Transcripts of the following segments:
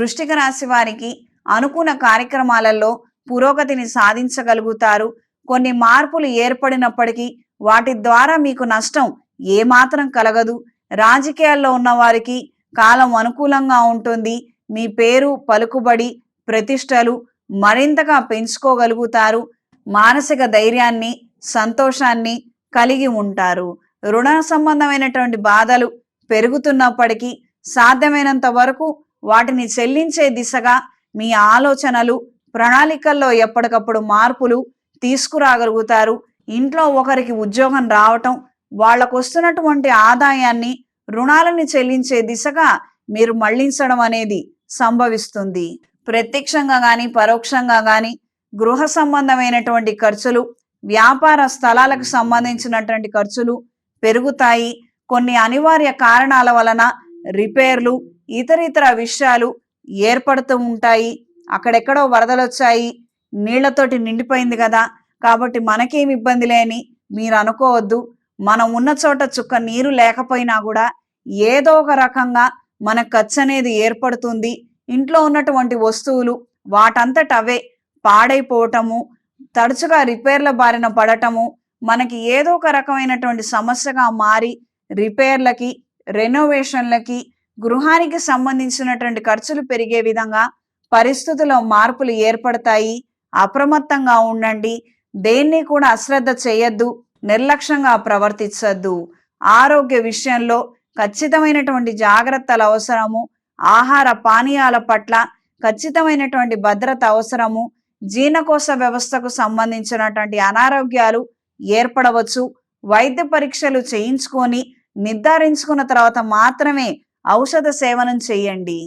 వృష్టిక రాశి వారికి అనుకున్న కార్యక్రమాలలో పురోగతిని సాధించగలుగుతారు. కొన్ని మార్పులు ఏర్పడినప్పటికీ వాటి ద్వారా మీకు నష్టం ఏమాత్రం కలగదు. రాజకీయాల్లో ఉన్న వారికి కాలం అనుకూలంగా ఉంటుంది. మీ పేరు పలుకుబడి ప్రతిష్టలు మరింతగా పెంచుకోగలుగుతారు. మానసిక ధైర్యాన్ని సంతోషాన్ని కలిగి ఉంటారు. రుణ సంబంధమైనటువంటి బాధలు పెరుగుతున్నప్పటికీ సాధ్యమైనంత వరకు వాటిని చెల్లించే దిశగా మీ ఆలోచనలు ప్రణాళికల్లో ఎప్పటికప్పుడు మార్పులు తీసుకురాగలుగుతారు. ఇంట్లో ఒకరికి ఉద్యోగం రావటం వాళ్ళకు వస్తున్నటువంటి ఆదాయాన్ని రుణాలని చెల్లించే దిశగా మీరు మళ్ళించడం అనేది సంభవిస్తుంది. ప్రత్యక్షంగా కానీ పరోక్షంగా కానీ గృహ సంబంధమైనటువంటి ఖర్చులు వ్యాపార స్థలాలకు సంబంధించినటువంటి ఖర్చులు పెరుగుతాయి. కొన్ని అనివార్య కారణాల వలన రిపేర్లు ఇతర ఇతర విషయాలు ఏర్పడుతూ ఉంటాయి. అక్కడెక్కడో వరదలు వచ్చాయి నీళ్ళతోటి నిండిపోయింది కదా. కాబట్టి మనకేం ఇబ్బంది లేని మీరు అనుకోవద్దు. మనం ఉన్న చోట చుక్క నీరు లేకపోయినా కూడా ఏదో ఒక రకంగా మన ఖర్చు అనేది ఏర్పడుతుంది. ఇంట్లో ఉన్నటువంటి వస్తువులు వాటంతట అవే పాడైపోవటము తరచుగా రిపేర్ల బారిన పడటము మనకి ఏదో ఒక రకమైనటువంటి సమస్యగా మారి రిపేర్లకి రెనోవేషన్లకి గృహానికి సంబంధించినటువంటి ఖర్చులు పెరిగే విధంగా పరిస్థితుల్లో మార్పులు ఏర్పడతాయి. అప్రమత్తంగా ఉండండి. దేన్ని కూడా అశ్రద్ధ చేయొద్దు. నిర్లక్ష్యంగా ప్రవర్తించద్దు. ఆరోగ్య విషయంలో ఖచ్చితమైనటువంటి జాగ్రత్తలు అవసరము. ఆహార పానీయాల పట్ల ఖచ్చితమైనటువంటి భద్రత అవసరము. జీర్ణకోశ వ్యవస్థకు సంబంధించినటువంటి అనారోగ్యాలు ఏర్పడవచ్చు. వైద్య పరీక్షలు చేయించుకొని నిర్ధారించుకున్న తర్వాత మాత్రమే ఔషధ సేవనం చేయండి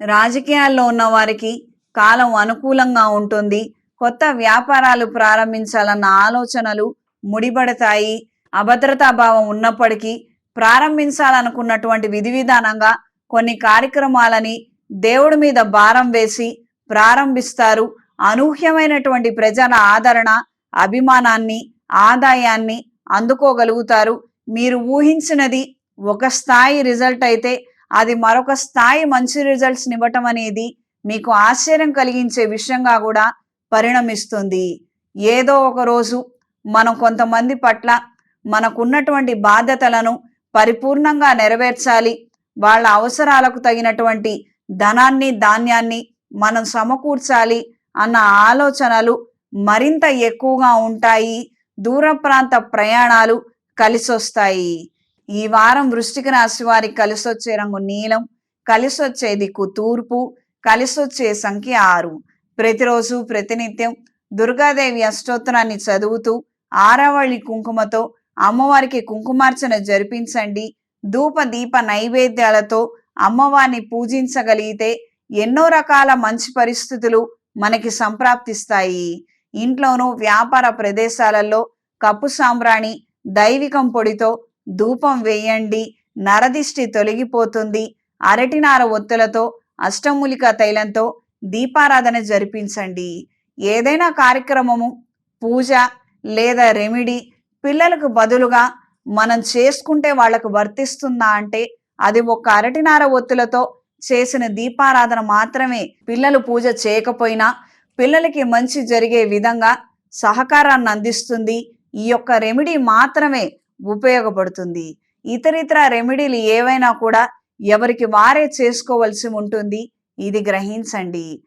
రాజకీయాల్లో ఉన్న వారికి కాలం అనుకూలంగా ఉంటుంది. కొత్త వ్యాపారాలు ప్రారంభించాలన్న ఆలోచనలు ముడిపడతాయి. అభద్రతా భావం ఉన్నప్పటికీ ప్రారంభించాలనుకున్నటువంటి విధి విధానంగా కొన్ని కార్యక్రమాలని దేవుడి మీద భారం వేసి ప్రారంభిస్తారు. అనూహ్యమైనటువంటి ప్రజల ఆదరణ అభిమానాన్ని ఆదాయాన్ని అందుకోగలుగుతారు. మీరు ఊహించినది ఒక స్థాయి రిజల్ట్ అయితే అది మరొక స్థాయి మంచి రిజల్ట్స్ ఇవ్వటం అనేది మీకు ఆశ్చర్యం కలిగించే విషయంగా కూడా పరిణమిస్తుంది. ఏదో ఒక రోజు మనం కొంతమంది పట్ల మనకున్నటువంటి బాధ్యతలను పరిపూర్ణంగా నెరవేర్చాలి. వాళ్ళ అవసరాలకు తగినటువంటి ధనాన్ని ధాన్యాన్ని మనం సమకూర్చాలి అన్న ఆలోచనలు మరింత ఎక్కువగా ఉంటాయి. దూర ప్రాంత ప్రయాణాలు కలిసొస్తాయి. ఈ వారం వృష్టిక రాశి వారికి కలిసొచ్చే రంగు నీలం కలిసొచ్చే దిక్కు తూర్పు కలిసొచ్చే సంఖ్య ఆరు. ప్రతిరోజు ప్రతినిత్యం దుర్గాదేవి అష్టోత్తరాన్ని చదువుతూ ఆరవళి కుంకుమతో అమ్మవారికి కుంకుమార్చన జరిపించండి. ధూప దీప నైవేద్యాలతో అమ్మవారిని పూజించగలిగితే ఎన్నో రకాల మంచి పరిస్థితులు మనకి సంప్రాప్తిస్తాయి. ఇంట్లోనూ వ్యాపార ప్రదేశాలలో కప్పు సాంబ్రాణి దైవికం పొడితో ధూపం వేయండి నరదిష్టి తొలగిపోతుంది. అరటినార ఒత్తులతో అష్టమూలిక తైలంతో దీపారాధన జరిపించండి. ఏదైనా కార్యక్రమము పూజ లేదా రెమిడీ పిల్లలకు బదులుగా మనం చేసుకుంటే వాళ్ళకు వర్తిస్తుందా అంటే అది ఒక అరటినార ఒత్తులతో చేసిన దీపారాధన మాత్రమే. పిల్లలు పూజ చేయకపోయినా పిల్లలకి మంచి జరిగే విధంగా సహకారాన్ని అందిస్తుంది. ఈ యొక్క రెమెడీ మాత్రమే ఉపయోగపడుతుంది. ఇతరితర రెమెడీలు ఏవైనా కూడా ఎవరికి వారే చేసుకోవలసి ఉంటుంది. ఇది గ్రహించండి.